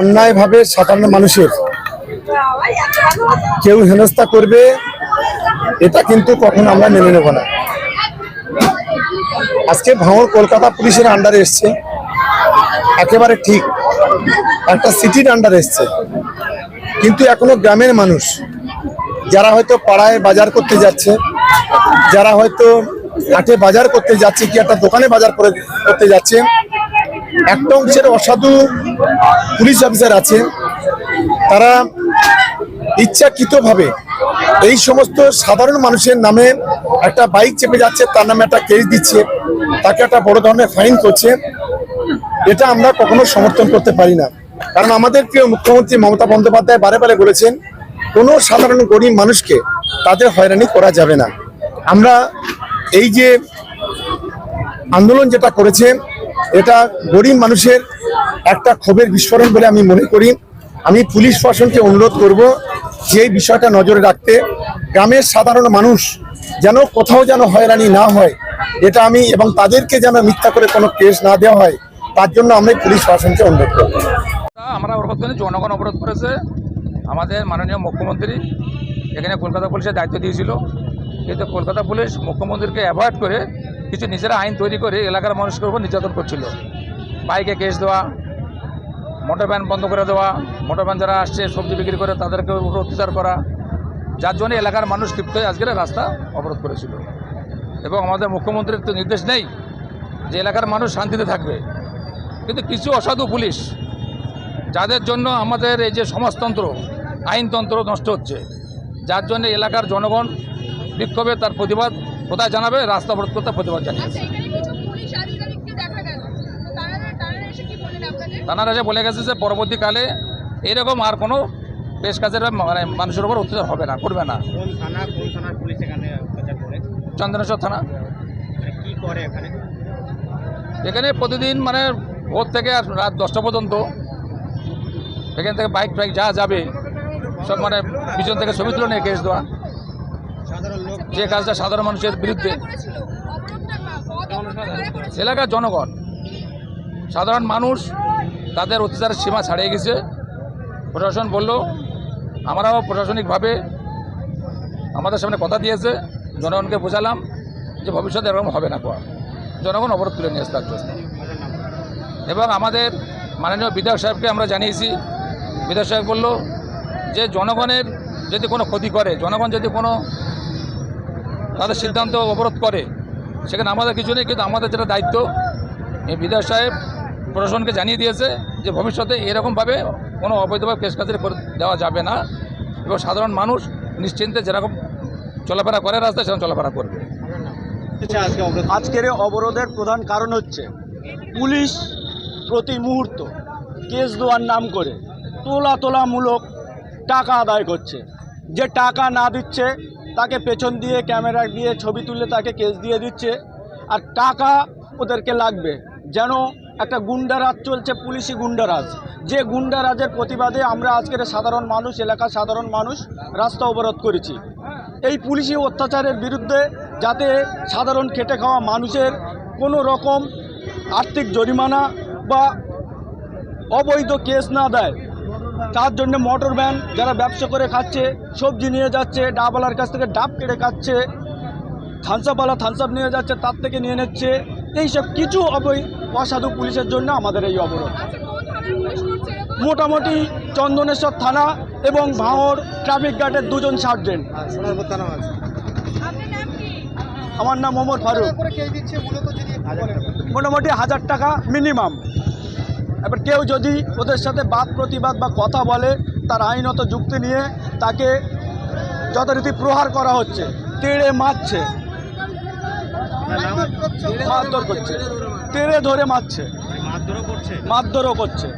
অন্যায়ভাবে সাধারণ মানুষের কেউ হেনস্থা করবে, এটা কিন্তু কখনো আমরা মেনে নেব না। আজকে ভাঙর কলকাতা পুলিশের আন্ডারে এসছে। একেবারে ঠিক একটা সিটির আন্ডারে এসছে। কিন্তু এখনও গ্রামের মানুষ, যারা হয়তো পাড়ায় বাজার করতে যাচ্ছে, যারা হয়তো হাটে বাজার করতে যাচ্ছে, কি একটা দোকানে বাজার করে, করতে যাচ্ছে একটা অংশের অসাধু পুলিশ অফিসার আছে। তারা ইচ্ছাকৃতভাবে এই সমস্ত সাধারণ মানুষের নামে একটা বাইক চেপে যাচ্ছে, তার নামে একটা কেস দিচ্ছে, তাকে একটা বড় ধরনের ফাইন করছে। এটা আমরা কখনো সমর্থন করতে পারি না। কারণ আমাদের প্রিয় মুখ্যমন্ত্রী মমতা বন্দ্যোপাধ্যায় বারে বারে বলেছেন, কোনো সাধারণ গরিব মানুষকে তাদের হয়রানি করা যাবে না। আমরা এই যে আন্দোলন যেটা করেছে এটা গরিব মানুষের একটা ক্ষোভের বিস্ফোরণ বলে আমি মনে করি। আমি পুলিশ প্রশাসনকে অনুরোধ করব যে এই বিষয়টা নজরে রাখতে। গ্রামের সাধারণ মানুষ যেন কোথাও যেন হয়রানি না হয়, এটা আমি এবং তাদেরকে যেন মিথ্যা করে কোনো কেস না দেওয়া হয়, তার জন্য আমরা পুলিশ প্রশাসনকে অনুরোধ করব। আমরা অবরোধ করি জনগণ অবরোধ করেছে। আমাদের মাননীয় মুখ্যমন্ত্রী এখানে কলকাতা পুলিশের দায়িত্ব দিয়েছিল। কিন্তু কলকাতা পুলিশ মুখ্যমন্ত্রীকে অ্যাভয়েড করে কিছু নিজেরা আইন তৈরি করে এলাকার মানুষের উপর নির্যাতন করছিল। বাইকে কেস দেওয়া, মোটর ভ্যান বন্ধ করে দেওয়া, মোটর ভ্যান যারা আসছে, সবজি বিক্রি করে তাদেরকে উপর অত্যাচার করা, যার জন্য এলাকার মানুষ ক্ষিপ্ত হয়ে আজকের রাস্তা অবরোধ করেছিল। এবং আমাদের মুখ্যমন্ত্রীর তো নির্দেশ নেই যে এলাকার মানুষ শান্তিতে থাকবে। কিন্তু কিছু অসাধু পুলিশ, যাদের জন্য আমাদের এই যে সমাজতন্ত্র, আইনতন্ত্র নষ্ট হচ্ছে, যার জন্য এলাকার জনগণ বিক্ষোভে তার প্রতিবাদ কোথায় জানাবে? রাস্তা অবরোধ করতে প্রতিবাদ জানিয়েছে। আচ্ছা এখানে কিছু পুলিশ আধিকারিককে দেখা গেল। তো তারা তারা এসে কি বললেন আপনাদের? তারা যে বলে গেছে যে পরবর্তীকালে এরকম আর কোনো বেশ কাজের মানে মানুষের উপর অত্যাচার হবে না করবে না। কোন থানা কোন থানার পুলিশ এখানে অত্যাচার করে? চন্দনেশ্বর থানা। মানে কি করে এখানে? এখানে প্রতিদিন মানে ভোর থেকে আর রাত দশটা পর্যন্ত এখান থেকে বাইক ফাইক যা যাবে সব মানে পিছন থেকে ছবি তুলে নিয়ে কেস দেওয়া। যে কাজটা সাধারণ মানুষের বিরুদ্ধে। এলাকার জনগণ, সাধারণ মানুষ তাদের অত্যাচারের সীমা ছাড়িয়ে গেছে। প্রশাসন বলল, আমরাও প্রশাসনিকভাবে আমাদের সামনে কথা দিয়েছে। জনগণকে বোঝালাম যে ভবিষ্যতে এরকম হবে না কোয়া। জনগণ অবরোধ তুলে নিয়ে আসে তার জন্য এবং আমাদের মাননীয় বিধায়ক সাহেবকে আমরা জানিয়েছি। বিধায়ক সাহেব বলল, যে জনগণের যদি কোনো ক্ষতি করে, জনগণ যদি কোনো তাদের সিদ্ধান্ত অবরোধ করে। সেখানে আমাদের কিছু নেই, কিন্তু আমাদের যেটা দায়িত্ব এই বিধায়ক সাহেব প্রশাসনকে জানিয়ে দিয়েছে যে ভবিষ্যতে এরকমভাবে কোনো অবৈধভাবে কেস কাজের করে দেওয়া যাবে না এবং সাধারণ মানুষ নিশ্চিন্তে যেরকম চলাফেরা করে রাস্তায়, সেরকম চলাফেরা করবে। আজকের অবরোধের প্রধান কারণ হচ্ছে, পুলিশ প্রতি মুহূর্ত কেস দেওয়ার নাম করে তোলা তোলামূলক টাকা আদায় করছে। যে টাকা না দিচ্ছে তাকে পেছন দিয়ে ক্যামেরা দিয়ে ছবি তুলে তাকে কেস দিয়ে দিচ্ছে আর টাকা ওদেরকে লাগবে। যেন একটা গুন্ডারাজ চলছে, পুলিশি গুন্ডারাজ। যে গুন্ডারাজের প্রতিবাদে আমরা আজকের সাধারণ মানুষ, এলাকার সাধারণ মানুষ রাস্তা অবরোধ করেছি। এই পুলিশি অত্যাচারের বিরুদ্ধে যাতে সাধারণ খেটে খাওয়া মানুষের কোনো রকম আর্থিক জরিমানা বা অবৈধ কেস না দেয় তার জন্য মোটর ভ্যান যারা ব্যবসা করে খাচ্ছে সবজি নিয়ে যাচ্ছে ডাবওয়ালার কাছ থেকে ডাব কেটে খাচ্ছে থানসাপওয়ালা থানসাপ নিয়ে যাচ্ছে তার থেকে নিয়ে নিচ্ছে। এইসব কিছু অবৈ অসাধু পুলিশের জন্য আমাদের এই অবরোধ। আচ্ছা মোটামুটি চন্দনেশ্বর থানা এবং ভাঙড় ট্রাফিক গার্ডের দুজন সার্জেন্ট নাম কি? আমার নাম ওমর ফারুক। মোটামুটি হাজার টাকা মিনিমাম এবার কেউ যদি ওদের সাথে বাদ প্রতিবাদ বা কথা বলে তার আইনত যুক্তি নিয়ে তাকে যথারীতি প্রহার করা হচ্ছে তেড়ে মারছে মারধর করছে। তেড়ে ধরে মারছে মারধরও করছে।